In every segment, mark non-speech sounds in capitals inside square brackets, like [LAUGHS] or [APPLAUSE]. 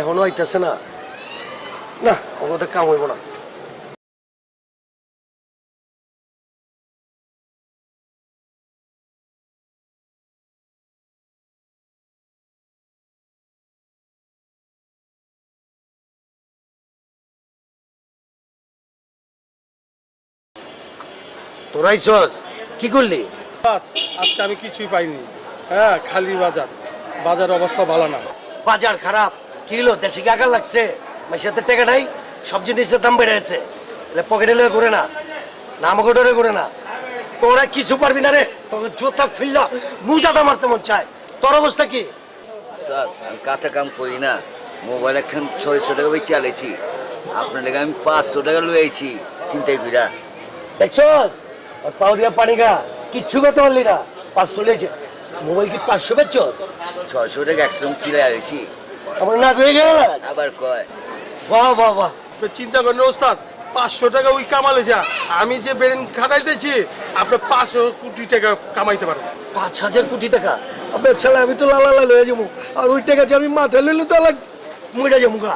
এখনও আইতেছে না। না ওদের কাম হইব না। তোরাই চস কি করলি? আজকে আমি কিছুই পাইনি। হ্যাঁ খালি বাজার। বাজার অবস্থা ভালো না। বাজার খারাপ? কি হলো দেশে গাগার লাগছে। মাসিয়াতে টাকা নাই সব জিনিসের দাম বেড়ে গেছে। পকেটে লয়ে ঘুরে না না আমাকে ঘুরে না। তোরা কিছু পারবি না রে তোকে জোতা ফিরলা মুজাটা মারতে মন চায়। তোর অবস্থা কি? স্যার আমি কাঁচা কাম করি না। মোবাইল এখন ছয়শো টাকা বেশি চালাইছি আপনার লেগে আমি পাঁচশো টাকা লুয়েছি চিন্তাই কইরা। দেখছস? আর পাউরিয়া পানি গা কিচ্ছু করতে পারলি না। পাঁচশো লেগেছে মোবাইল কি পাঁচশো বেচছস? ছয়শো টাকা একসঙ্গে ছিলে আছি আমার না হয়ে গেল? না আবার কয়? বাহ বাহ বাহ। তো চিন্তা করেন ওস্তাদ পাঁচশো টাকা ওই কামালে যা। আমি যে ব্রেন খাটাইতেছি আপনি পাঁচশো কোটি টাকা কামাইতে পারেন পাঁচ হাজার কোটি টাকা? আপনার ছেলে আমি তো লালা লাল হয়ে যাব। আর ওই টাকা যে আমি মাথায় লইলে তো আলাগ মরে যাব গা।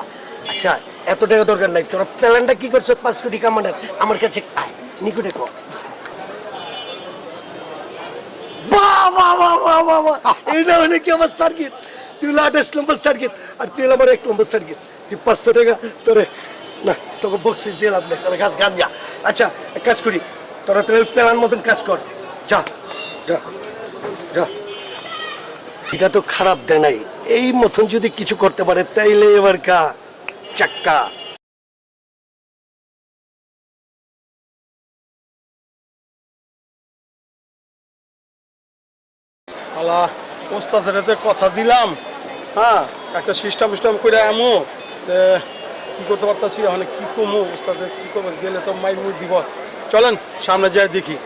আচ্ছা এত টাকা দরকার নাই। তোরা প্ল্যানটা কি করছ পাঁচ কোটি কামানোর? আমার কাছে আয় নিকুটে কো। বাহ বাহ বাহ বাহ বাহ। এইটা মানে কি আমার সার্কিট? তুই হলো আঠাশ নম্বর সার্কিট আর তুই আমার এক নম্বর সার্কিট তুই পাঁচশো টাকা তোরে, না, তোকে বকশিস দিয়ে লাভ নেই কাজ গান যা। আচ্ছা এক কাজ করি, তোরা তোর প্ল্যান মতন কাজ কর। যা যা যা। এটা তো খারাপ দেয় নাই। এই মতন যদি কিছু করতে পারে, তাইলে এবার কা, চাক্কা। আলা ওস্তাদের হাতে কথা দিলাম। হ্যাঁ একটা সিস্টেম সিস্টেম করে আমো কি করতে পারতাছি মানে কি কমো? ওস্তাদের কি করব? গেলে তো মাই মুই দিব। চলেন, সামনে যাই দেখি।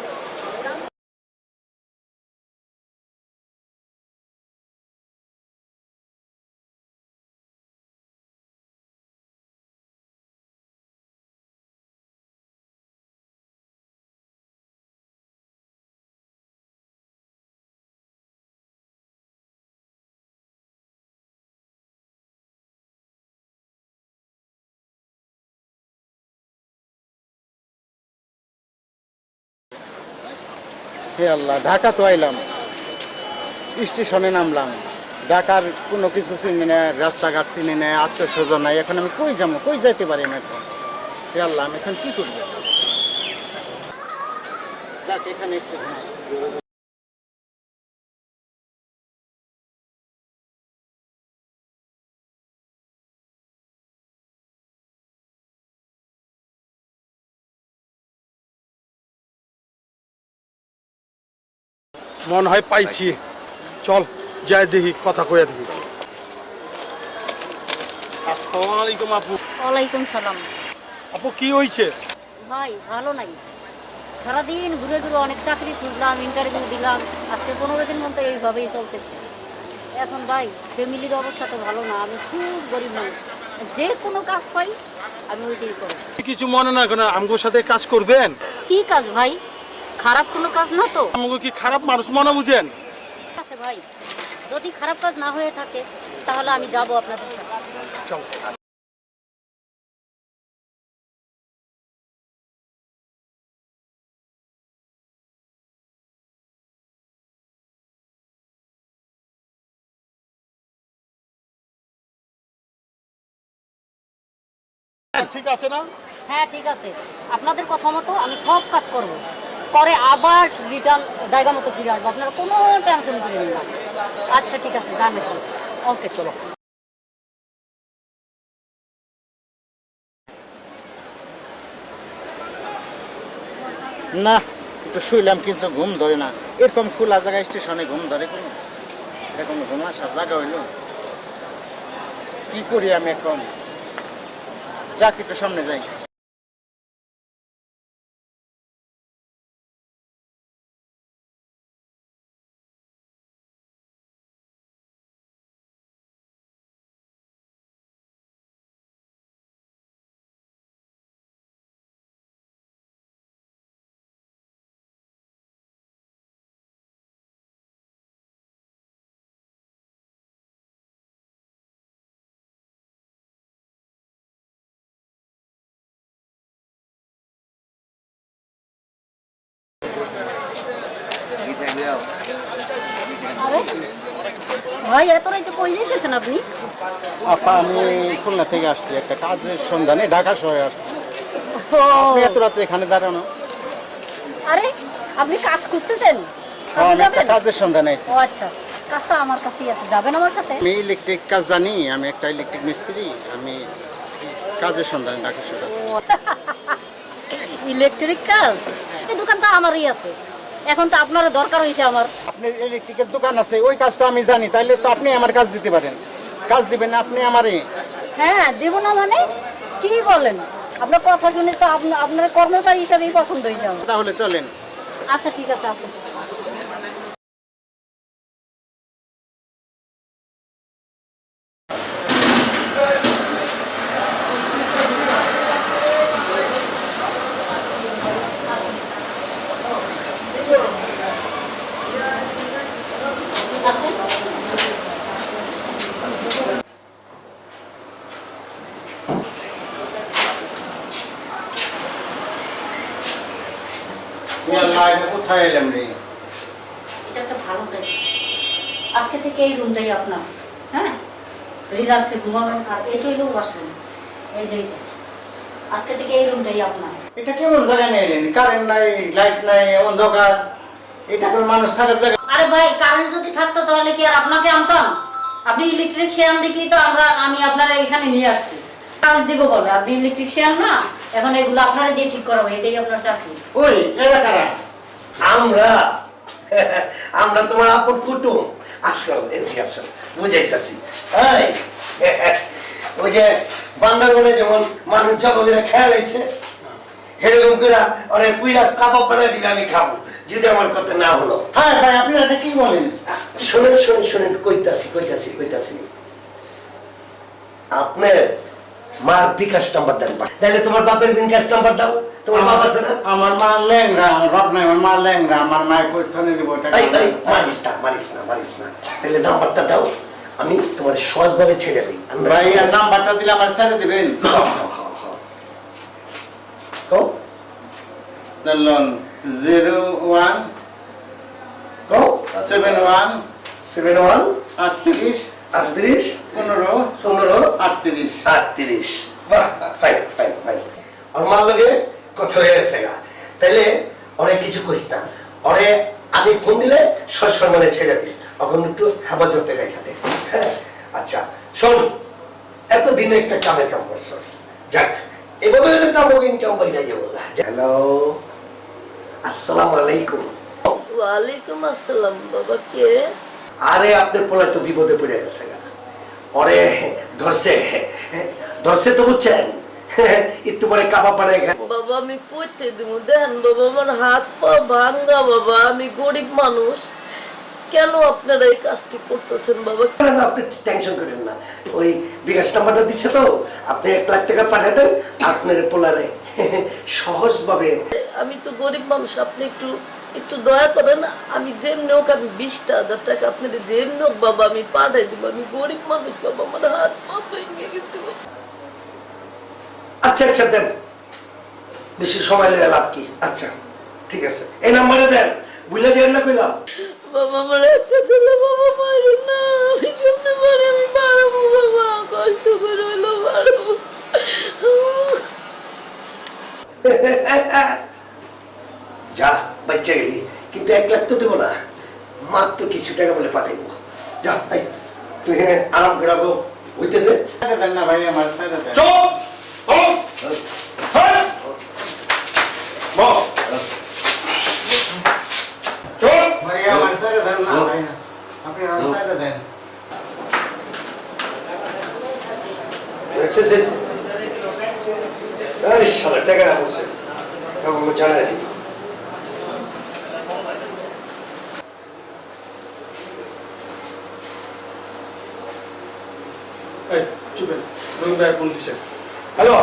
হে আল্লাহ, ঢাকা তো আইলাম, স্টেশনে নামলাম। ঢাকার কোনো কিছু চিনি না, রাস্তাঘাট চিনি না আত্মীয় স্বজন নাই, এখন আমি কই যাব, কই যাইতে পারি না এখন? হে আল্লাহ, আমি এখন কি করব? যাক, এখানে একটু মনে হয় পাইছি। চল যাই দেখি কথা কইয়া দেখি। আসসালামু আলাইকুম আপু। ওয়ালাইকুম সালাম। আপু কি হয়েছে ভাই ভালো নাই। সারাদিন ঘুরে ঘুরে অনেক চাকরি খুঁজলাম ইন্টারভিউ দিলাম। আজকে পনেরো দিন মতো এইভাবেই চলতেছে। এখন ভাই ফ্যামিলির অবস্থা তো ভালো না আমি খুব গরিব মানুষ। যে কোনো কাজ পাই আমি ওইটাই করি। কিছু মনে না কেন আমগোর সাথে কাজ করবেন? কি কাজ ভাই? খারাপ কোনো কাজ না তো? আমগো কি খারাপ মানুষ মনে বুঝেন? আছে ভাই যদি খারাপ কাজ না হয়ে থাকে তাহলে আমি যাব আপনাদের সাথে। ঠিক আছে না? হ্যাঁ ঠিক আছে। আপনাদের কথা মতো আমি সব কাজ করব। পরে আবার রিটার্ন জায়গা মতো ফিরে আসব। আপনারা কোনো টেনশন করেন না। আচ্ছা ঠিক আছে যান ওকে চলো। না, একটু শুইলাম, কিন্তু ঘুম ধরে না। এরকম খোলা জায়গায় স্টেশনে ঘুম ধরে কোনো? এরকম ঘুম আসার জায়গা হইল। কি করি আমি এখন? যাক, একটু সামনে যাই। ভাই এত রাইতে কই যাইতেছেন আপনি? আপা আমি খুলনা থেকে আসছি একটা কাজের সন্ধানে ঢাকা শহরে আসছি। এত রাত্রে এখানে দাঁড়ানো? আরে আপনি কাজ খুঁজতেছেন? হ্যাঁ, আমি একটা কাজের সন্ধানে ও আচ্ছা। কাজটা আমার কাছেই আছে। যাবেন আমার সাথে? আমি ইলেকট্রিক কাজ জানি আমি একটা ইলেকট্রিক মিস্ত্রি আমি কাজের সন্ধানে ঢাকা শহরে ইলেকট্রিক কাজ? এই দোকানটা আমারই আছে। এখন তো আপনার দরকার হয়েছে আমার। আপনার ইলেকট্রিকের দোকান আছে ওই কাজটা আমি জানি তাইলে তো আপনি আমার কাজ দিতে পারেন। কাজ দিবেন আপনি আমারে হ্যাঁ দেব না মানে? কি বলেন? আপনার কথা শুনে তো আপনার কর্মচারী হিসাবেই পছন্দ হয়েছে যাবে তাহলে চলেন। আচ্ছা ঠিক আছে আসুন এ আল্লাহ, এটা কোথায় এলাম রে এটা একটা ভালো জায়গা আজকে থেকে এই রুমটাই আপনার হ্যাঁ? রিল্যাক্সে ঘুমাবেন আর এই হইলেও বসবেন এই যে আজকে থেকে এই রুমটাই আপনার। এটা কেমন জায়গায় নিয়ে এলেন? কারেন্ট নাই লাইট নাই অন্ধকার। এটা কোন মানুষ থাকার জায়গা? আরে ভাই কারেন্ট যদি থাকতো তাহলে কি আর আপনাকে আনতাম? আপনি ইলেকট্রিশিয়ান দেখেই তো আমরা আমি আপনারা এখানে নিয়ে আসছি। কাজ দিব বলে আপনি ইলেকট্রিশিয়ান না এখন এগুলো আপনারা দিয়ে ঠিক করাবো এটাই আপনার চাকরি। ওই এরা কারা? আমরা? [LAUGHS] আমরা তোমার আপন কুটুম। আসল এদিকে বুঝাইতাছি এই ওই যে যেমন মানুষ জগলের খেয়াল হয়েছে সেরকম করে অনেক কুইরা কাবাব বানাই দিলে আমি খাব যদি আমার কথা না হলো। হ্যাঁ ভাই আপনি এটা কি বলেন? শোনেন শোনেন শোনেন কইতাছি কইতাছি কইতাছি। আপনার মার বিকাশ নাম্বার দেন তাহলে তোমার বাপের বিকাশ নাম্বার দাও। তোমার বাপ আছে না? আমার মা ল্যাংরা আমার বাপ নাই আমার মা ল্যাংরা আমার মায়ের কৈথনে দিব ওটা এই এই মারিস না মারিস না মারিস না। তাহলে নাম্বারটা দাও আমি তোমার সহজভাবে ছেড়ে দিই। ভাই আর নাম্বারটা দিলে আমার ছেড়ে দিবেন। কও? ধরুন জিরো ওয়ান কও? সেভেন ওয়ান সেভেন ওয়ান আটত্রিশ আটত্রিশ পনেরো পনেরো আটত্রিশ। আটত্রিশ। বাহ ফাইন ফাইন ফাইন আর মার লগে কথা হয়ে গেছে গা। তাইলে অনেক কিছু কইস না। অরে আমি ফোন দিলে সম্মানে ছেড়ে দিস। এখন একটু হেফাজতে রেখা দে। হ্যাঁ? আচ্ছা শোন এতদিনে একটা কামের কাম করছস। যাক এভাবে হলে তো আমাকে ইনকাম পাইটা যাব হ্যালো আসসালামু আলাইকুম। ওয়ালাইকুম আসসালাম বাবা কে? আরে আপনার পোলা তো বিপদে পড়ে গেছে গা। ওরে ধরছে ধরছে তো বুঝছেন? একটু পরে বানায় খা বাবা আমি কইতে দিব দেন বাবা আমার হাত পা ভাঙ্গা বাবা আমি গরিব মানুষ। কেন আপনারা এই কাজটি করতেছেন বাবা? আপনি টেনশন করেন না। ওই বিকাশ নাম্বারটা দিচ্ছে তো আপনি এক লাখ টাকা পাঠিয়ে দেন আপনার পোলারে। সহজভাবে। আমি তো গরিব মানুষ আপনি একটু একটু দয়া করেন আমি যেমনি হোক আমি বিশটা হাজার টাকা আপনার যেমনি হোক বাবা আমি পাঠাই দিব। আমি গরিব মানুষ বাবা আমার হাত পা ভেঙে গেছে আচ্ছা আচ্ছা দেন। বেশি সময় লেগে লাভ কি? আচ্ছা ঠিক আছে। এই নাম্বারে দেন। বুঝলে যাবেন না কইলাম? বাবা আমার একটা ছেলে বাবা পারে না। আমি কেমনে পারি? আমি পারব বাবা। কষ্ট করে হলো পারব [LAUGHS] যা বাচ্চা গেলি। কিন্তু এক লাখ তো দেবো না। মাত্র কিছু টাকা বলে পাঠাইবো। যা ভাই তুই হ্যাঁ আরাম করে রাখো হইতে দে। দেন না ভাই আমার ছেড়ে দেন ভাই আমার ছেড়ে দেন না ভাই আপনি আমার ছেড়ে দেন আরে শালা টাকা বলছে। কাউকে জানাই নি। এই চুপে রহিম ভাই ফোন দিছে। হ্যালো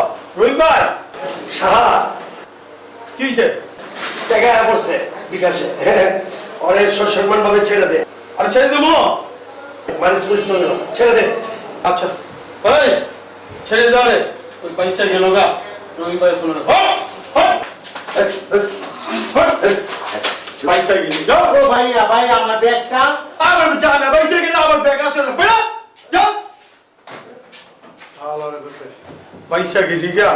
সাহা কি হয়েছে টাকা পড়ছে বিকাশে। অনেক সম্মান ভাবে ছেড়ে দে। আরে ছেড়ে দেবো? মুরিস ছেড়ে দে। আচ্ছা। এই ছেড়ে দাঁড়ে ওই পয়সা গেল গা এই, এই, বাইচা গেলি যাও। ও ভাইয়া ভাইয়া আমার ব্যাগটা। আবার জানা বাইচা গেলি আবার ব্যাগ আছে না। বেড়া যাও। পয়সা গেলি গা